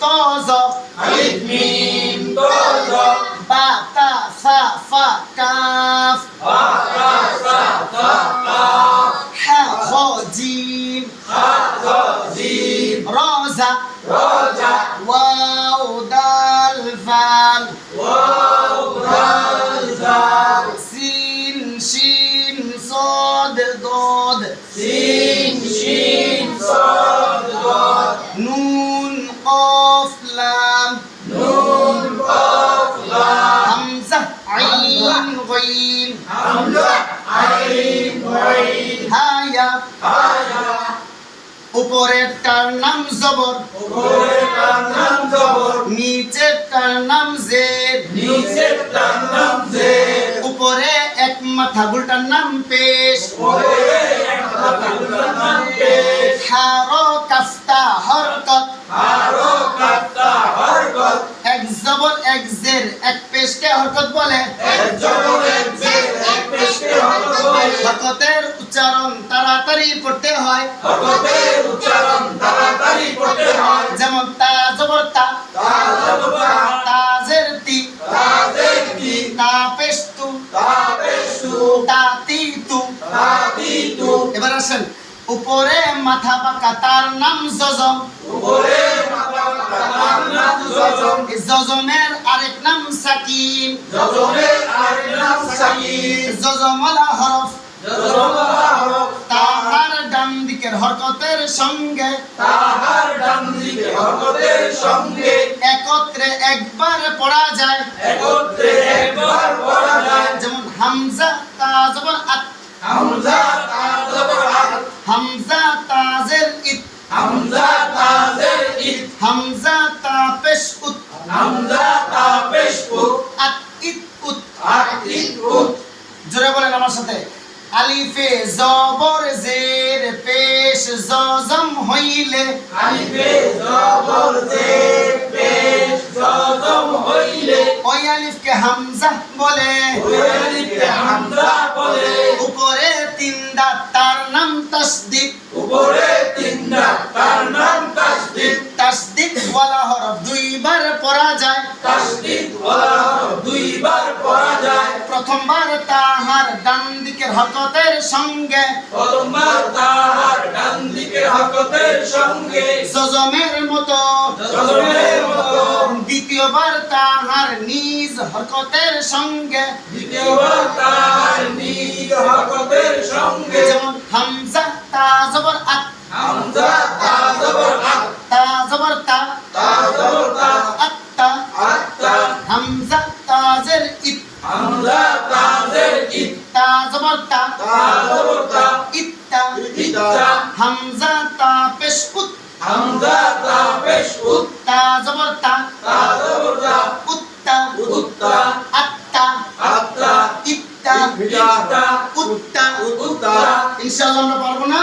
طازة ألف ميم طازة باء تاء ثاء فاء كاف باء تاء ثاء فاء كاف حاء خاء جيم حاء خاء جيم رازة رازة واو دال فال واو دال فال سين شين صاد ضاد سين شين صاد হায়া। উপরেরটার নাম জবর। উপরে তার নাম জবর। নিচেরটার নাম জেদ। নিচে তার নাম জের উপরে এক মাথা গুলটার নাম পেশ। উপরে তার নাম পেশ। হার কাফতা হরকত। আরও কাটা হরকত। এক জবর এক জের এক পেশকে হরকত বলে। এক জবর এক জের। এক হরকতের উচ্চারণ তাড়াতাড়ি পড়তে হয়। হরকতের উচ্চারণ তাড়াতাড়ি করতে হয়। যেমন তা জবর তা তা জবরা তি তা তা তা তা তি তু তা তিতু এবার আসেন উপরে মাথা বাঁকা তার নাম জজম। উপরে জজমলা হরফ। তাহার ডান দিকের হরকতের সঙ্গে। তাহার ডান দিকে হরকতের সঙ্গে। একত্রে একবার পড়া যায়। একত্রে একবার পড়া যায়। যেমন হামজা তা জবর আত। হামজা তা জবর আত। হামজা তাজের ইত হামজা তা জের ইত হামজা তা পেশ উত। হামজা তা পেশ উত। আত ইত উত। আত ইত উত। জোরে বলেন আমার সাথে। আলিফে জবর জের পেশ জজম হইলে। আলিফে জবর জের পেশ জজম হইলে। ওই আলিফকে হামজা বলে। ওই আলিফকে হামজা বলে। উপরে তিন দাঁত তার নাম তাসদিদ প্রথমবার তাহার ডান দিকের হরকতের সঙ্গে। প্রথমবার তাহার ডান দিকের হরকতের সঙ্গে। সজমের মতো। দ্বিতীয়বার তাহার নিজ হকতের সঙ্গে। দ্বিতীয়বার তাহার নিজ হকতের সঙ্গে। ইত্তা ইত্তা হামজা তা পেশ উত হামজা তা পেশ উত তা জবর তা তা উত্তা উত্তা আত্তা আত্তা ইত্তা ইত্তা উত্তা উত্তা ইনশাআল্লাহ আমরা পারব না।